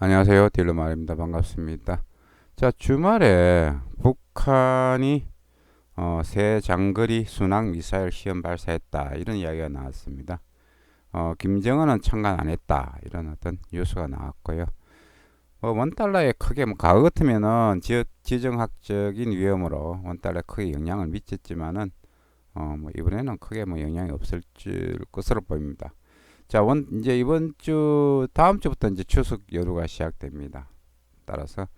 안녕하세요. 딜러말입니다. 반갑습니다. 자, 주말에 북한이 어, 새 장거리 순항 미사일 시험 발사했다. 이런 이야기가 나왔습니다. 어, 김정은은 참관 안 했다. 이런 어떤 뉴스가 나왔고요. 뭐 원달러에 크게 뭐 과거 같으면은 지역 지정학적인 위험으로 원달러에 크게 영향을 미쳤지만은 어, 뭐 이번에는 크게 뭐 영향이 없을 것으로 보입니다. 자, 원, 이제 이번 주, 다음 주부터 이제 추석 연휴가 시작됩니다. 따라서,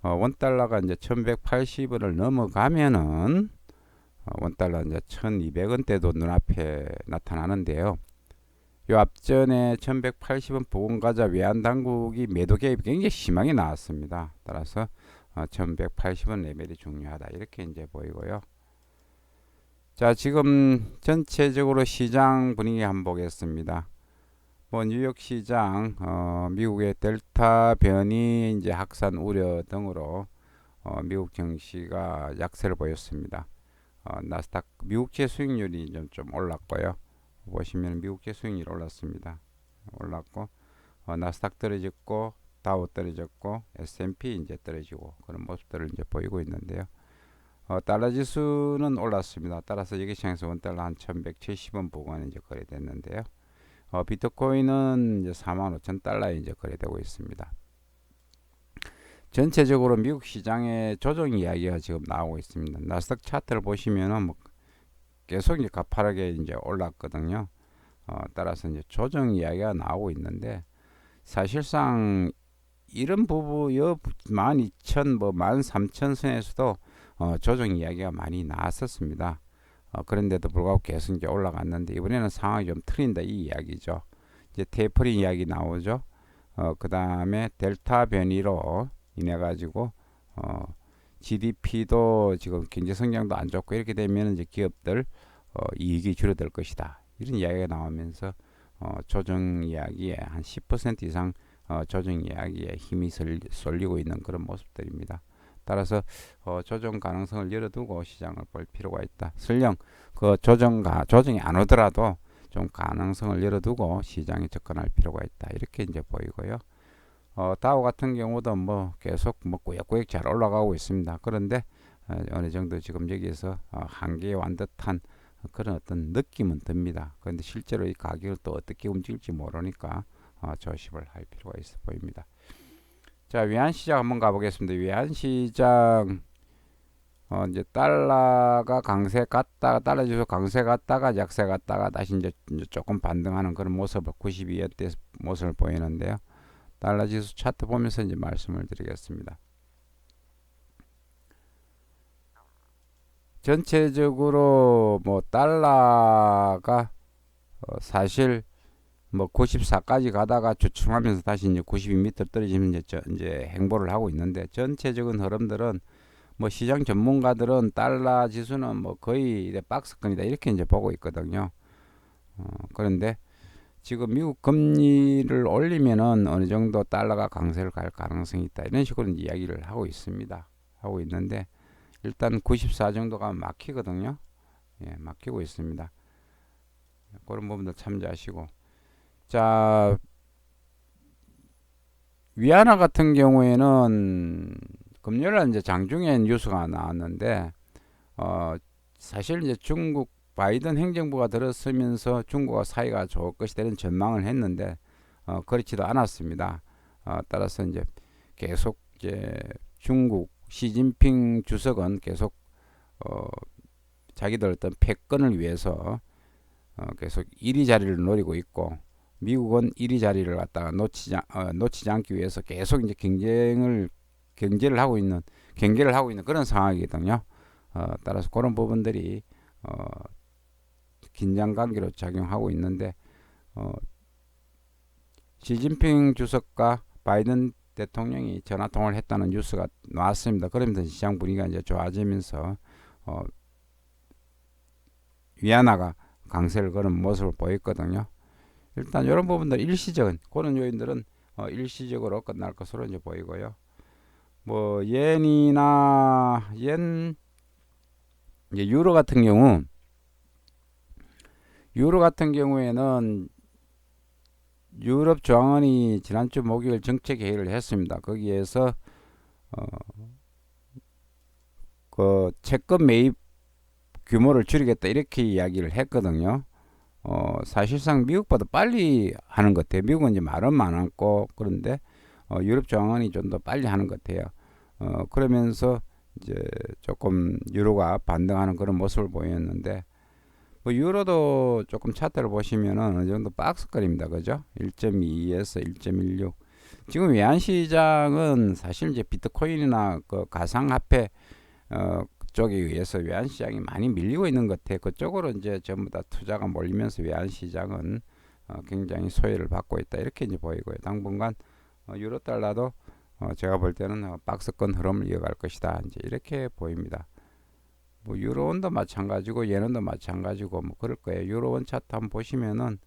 어, 원 달러가 이제 1180원을 넘어가면은, 어, 원 달러 이제 1200원대도 눈앞에 나타나는데요. 요 앞전에 1180원 보건가자 외환 당국이 매도 개입이 굉장히 심하게 나왔습니다. 따라서 어, 1180원 레벨이 중요하다. 이렇게 이제 보이고요. 자, 지금 전체적으로 시장 분위기 한번 보겠습니다. 뭐 뉴욕 시장 어, 미국의 델타 변이 이제 확산 우려 등으로 어, 미국 증시가 약세를 보였습니다. 어, 나스닥 미국제 수익률이 좀, 좀 올랐고요. 보시면 미국제 수익률 올랐습니다. 올랐고 어, 나스닥 떨어졌고 다우 떨어졌고 S&P 이제 떨어지고 그런 모습들을 이제 보이고 있는데요. 어, 달러 지수는 올랐습니다. 따라서 여기 시장에서 원달러 한 1170원 부근에 이제 거래됐는데요. 어, 비트코인은 이제 4만 5천 달러에 이제 거래되고 있습니다. 전체적으로 미국 시장의 조정 이야기가 지금 나오고 있습니다. 나스닥 차트를 보시면은 뭐 계속 이제 가파르게 이제 올랐거든요. 어, 따라서 이제 조정 이야기가 나오고 있는데 사실상 이런 부분 여12,000 뭐 13,000선에서도 어, 조정 이야기가 많이 나왔었습니다. 어, 그런데도 불구하고 계속 이제 올라갔는데 이번에는 상황이 좀 틀린다 이 이야기죠. 이제 테이퍼링 이야기 나오죠. 어, 그 다음에 델타 변이로 인해 가지고 어, GDP도 지금 경제 성장도 안 좋고 이렇게 되면 이제 기업들 어, 이익이 줄어들 것이다. 이런 이야기가 나오면서 어, 조정 이야기에 한 10% 이상 어, 조정 이야기에 힘이 쏠리고 있는 그런 모습들입니다. 따라서 어, 조정 가능성을 열어두고 시장을 볼 필요가 있다. 설령 그 조정가 조정이 안 오더라도 좀 가능성을 열어두고 시장에 접근할 필요가 있다. 이렇게 이제 보이고요. 어, 다우 같은 경우도 뭐 계속 뭐 꾸역꾸역 잘 올라가고 있습니다. 그런데 어, 어느 정도 지금 여기에서 어, 한계에 완 듯한 그런 어떤 느낌은 듭니다. 그런데 실제로 이 가격을 또 어떻게 움직일지 모르니까 어, 조심을 할 필요가 있어 보입니다. 자, 외환시장 한번 가보겠습니다. 외환시장 어, 이제 달러가 강세 갔다가 달러 지수 강세 갔다가 약세 갔다가 다시 이제, 이제 조금 반등하는 그런 모습을 92연대 모습을 보이는데요. 달러 지수 차트 보면서 이제 말씀을 드리겠습니다. 전체적으로 뭐 달러가 어, 사실 뭐 94까지 가다가 주춤하면서 다시 이제 92m 떨어지면 이제, 저, 이제 행보를 하고 있는데 전체적인 흐름들은 뭐 시장 전문가들은 달러 지수는 뭐 거의 박스권이다 이렇게 이제 보고 있거든요. 어, 그런데 지금 미국 금리를 올리면은 어느 정도 달러가 강세를 갈 가능성이 있다 이런 식으로 이야기를 하고 있습니다. 하고 있는데 일단 94 정도가 막히거든요. 예, 막히고 있습니다. 그런 부분도 참조하시고 자, 위안화 같은 경우에는 금요일 이제 장중에 뉴스가 나왔는데 어, 사실 이제 중국 바이든 행정부가 들었으면서 중국과 사이가 좋을 이런 전망을 했는데 어, 그렇지도 않았습니다. 어, 따라서 이제 계속 이제 중국 시진핑 주석은 계속 어, 자기들 어떤 패권을 위해서 어, 계속 1위 자리를 노리고 있고 미국은 1위 자리를 갖다가 놓치지, 어, 놓치지 않기 위해서 계속 이제 경쟁을 경제를 하고 있는 경계를 하고 있는 그런 상황이거든요. 어, 따라서 그런 부분들이 어, 긴장 관계로 작용하고 있는데 어, 시진핑 주석과 바이든 대통령이 전화 통화를 했다는 뉴스가 나왔습니다. 그러면서 시장 분위기가 이제 좋아지면서 어, 위안화가 강세를 거는 모습을 보였거든요. 일단 이런 부분들 일시적인 그런 요인들은 어, 일시적으로 끝날 것으로 이제 보이고요. 뭐옌 이제 유로 같은 경우 유로 같은 경우에는 유럽 중앙은이 지난주 목요일 정책 회의를 했습니다. 거기에서 어, 그 채권 매입 규모를 줄이겠다 이렇게 이야기를 했거든요. 어, 사실상 미국보다 빨리 하는 것 같아요. 미국은 이제 말은 많았고 그런데 어, 유럽 중앙은이 좀 더 빨리 하는 것 같아요. 어, 그러면서 이제 조금 유로가 반등하는 그런 모습을 보였는데 뭐 유로도 조금 차트를 보시면은 어느 정도 박스권입니다. 그죠? 1.2에서 1.16. 지금 외환 시장은 사실 이제 비트코인이나 그 가상화폐 어 쪽에 의해서 외환 시장이 많이 밀리고 있는 것 같아요. 그쪽으로 이제 전부 다 투자가 몰리면서 외환 시장은 어 굉장히 소외를 받고 있다. 이렇게 이제 보이고요. 당분간 어 유로 달러도 어 제가 볼 때는 어 박스권 흐름을 이어갈 것이다. 이제 이렇게 보입니다. 뭐 유로원도 마찬가지고 예는도 마찬가지고 뭐 그럴 거예요. 유로원 차트 한번 보시면은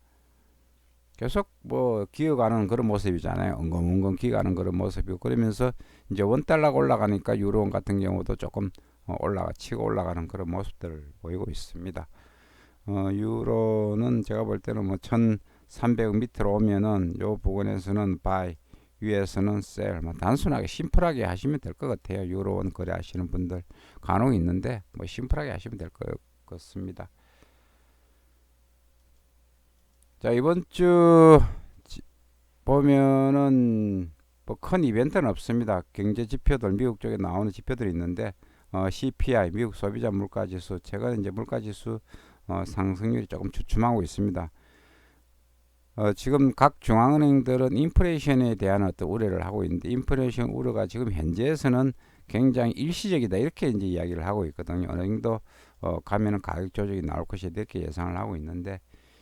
계속 뭐 기어가는 그런 모습이잖아요. 엉금엉금 기어가는 그런 모습이고 그러면서 이제 원 달러가 올라가니까 유로원 같은 경우도 조금 어, 올라가 치고 올라가는 그런 모습들을 보이고 있습니다. 어, 유로는 제가 볼 때는 뭐 1,300 밑으로 오면은 요 부분에서는 바이 위에서는 셀, 뭐 단순하게 심플하게 하시면 될 것 같아요. 유로원 거래하시는 분들 간혹 있는데 뭐 심플하게 하시면 될 것 같습니다. 자 이번 주 보면은 뭐 큰 이벤트는 없습니다. 경제 지표들 미국 쪽에 나오는 지표들이 있는데 어, CPI 미국 소비자 물가지수 최근 이제 물가지수 어, 상승률이 조금 주춤하고 있습니다. 어, 지금 각 중앙은행들은 인플레이션에 대한 어떤 우려를 하고 있는데 인플레이션 우려가 지금 현재에서는 굉장히 일시적이다 이렇게 이제 이야기를 하고 있거든요. 어느 정도 어, 가면은 가격 조정이 나올 것이 이렇게 예상을 하고 있는데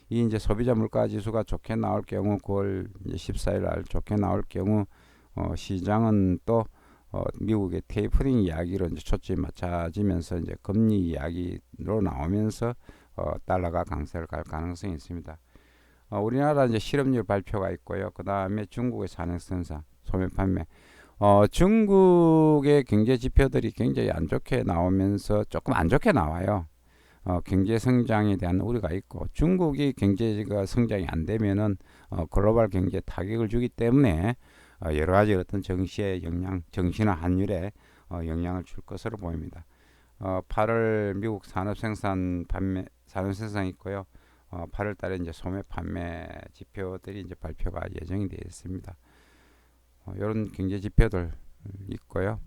이 이제 소비자 물가 지수가 좋게 나올 경우 9월 이제 14일 날 좋게 나올 경우 어, 시장은 또 어, 미국의 테이퍼링 이야기로 이제 초점이 맞춰지면서 이제 금리 이야기로 나오면서 어, 달러가 강세를 갈 가능성이 있습니다. 어, 우리나라 이제 실업률 발표가 있고요. 그 다음에 중국의 산업생산, 소매 판매. 어, 중국의 경제 지표들이 굉장히 안 좋게 나오면서 조금 안 좋게 나와요. 어, 경제 성장에 대한 우려가 있고 중국이 경제가 성장이 안 되면은 어, 글로벌 경제 타격을 주기 때문에 어, 여러 가지 어떤 정시의 영향, 정시나 환율에 어, 영향을 줄 것으로 보입니다. 어, 8월 미국 산업생산 판매 산업생산 있고요. 어, 8월 달에 이제 소매 판매 지표들이 이제 발표가 예정이 되어 있습니다. 어, 이런 경제 지표들 있고요.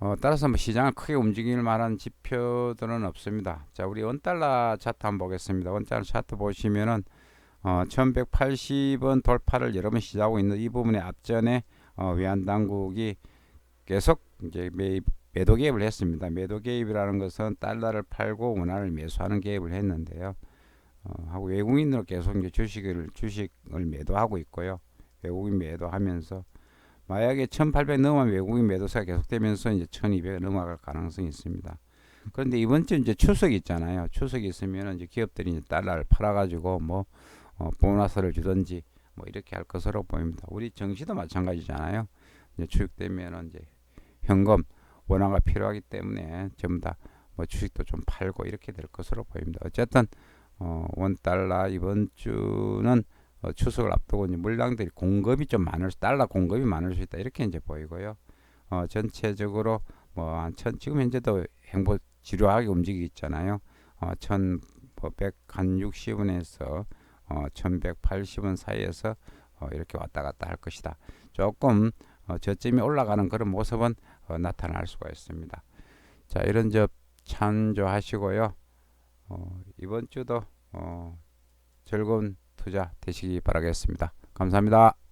어, 따라서 뭐 시장을 크게 움직일 만한 지표들은 없습니다. 자, 우리 원달러 차트 한번 보겠습니다. 원달러 차트 보시면은 어, 1180원 돌파를 여러 번 시도하고 있는 이 부분의 앞전에 어, 외환 당국이 계속 이제 매입 매도 개입을 했습니다. 매도 개입이라는 것은 달러를 팔고 원화를 매수하는 개입을 했는데요. 어, 하고 외국인으로 계속 이제 주식을 주식을 매도하고 있고요. 외국인 매도하면서 만약에 1,800 넘으면 외국인 매도세가 계속되면서 이제 1,200 넘어갈 가능성이 있습니다. 그런데 이번 주 이제 추석이 있잖아요. 추석이 있으면 이제 기업들이 이제 달러를 팔아가지고 뭐 어, 보너스를 주든지 뭐 이렇게 할 것으로 보입니다. 우리 정시도 마찬가지잖아요. 이제 추석되면 이제 현금 원화가 필요하기 때문에 전부 다 뭐 주식도 좀 팔고 이렇게 될 것으로 보입니다. 어쨌든 어, 원 달러 이번 주는 어, 추석을 앞두고 이제 물량들이 공급이 좀 많을 달러 공급이 많을 수 있다 이렇게 이제 보이고요. 어, 전체적으로 뭐 천, 지금 현재도 행보 지루하게 움직이고 있잖아요. 어, 1160원에서 어, 1180원 사이에서 어, 이렇게 왔다 갔다 할 것이다. 조금 어, 저점이 올라가는 그런 모습은 어, 나타날 수가 있습니다. 자, 이런 점 참조하시고요. 어, 이번 주도 어, 즐거운 투자 되시기 바라겠습니다. 감사합니다.